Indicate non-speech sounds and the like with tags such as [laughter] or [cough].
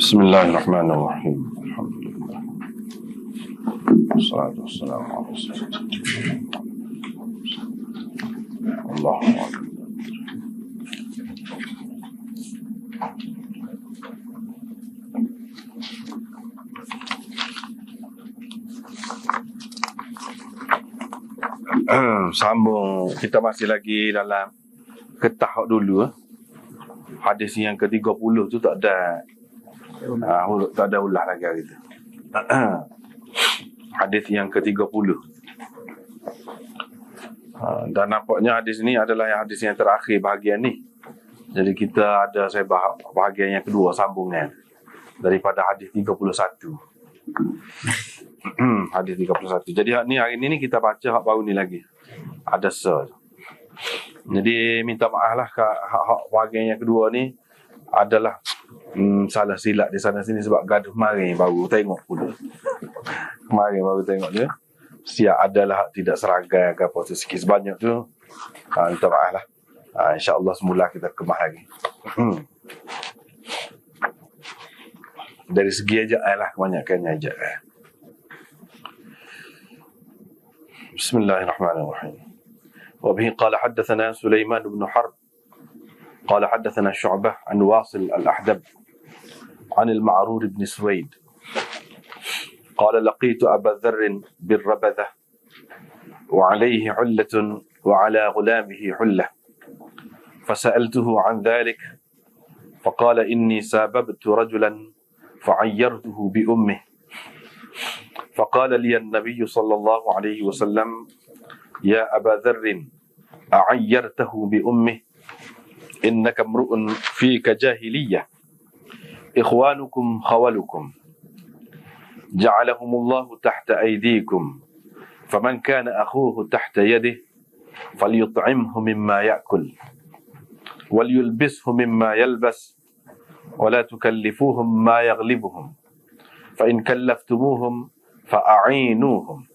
بسم الله الرحمن الرحيم الحمد لله والصلاة والسلام على رسول الله الله أكبر Sambung kita masih lagi dalam ketah dulu eh. Hadis yang ke-30 tu tak ada Ah, uh, tak ada ulah lagi hari tu. [clears throat] hadis yang ke-30. Uh, dan nampaknya hadis ni adalah yang hadis yang terakhir bahagian ni. Jadi kita ada saya bah- bahagian yang kedua sambungan daripada hadis 31. [clears throat] hadis 31. Jadi ni hari ni, ni kita baca hak baru ni lagi. Ada sir. Jadi minta maaf lah hak bahagian yang kedua ni adalah hmm, salah silap di sana sini sebab gaduh mari baru tengok pula. [laughs] mari baru tengok dia. Siap adalah tidak seragam ke apa sikit sebanyak tu. Ha, minta maaf lah. Ha, InsyaAllah semula kita kemah lagi. Hmm. Dari segi aja lah kebanyakannya aja. Bismillahirrahmanirrahim. وبه قال حدثنا سليمان بن حرب قال حدثنا شعبة عن واصل الأحدب عن المعرور بن سويد قال لقيت أبا ذر بالربذة وعليه حلة وعلى غلامه حلة فسألته عن ذلك فقال إني ساببت رجلا فعيرته بأمه. فقال لي النبي صلى الله عليه وسلم يا أبا ذر أعيرته بأمه إنك امرؤ فيك جاهلية إخوانكم خولكم جعلهم الله تحت أيديكم فمن كان أخوه تحت يده فليطعمه مما يأكل وليلبسه مما يلبس ولا تكلفوهم ما يغلبهم. فإن كلفتموهم فأعينوهم.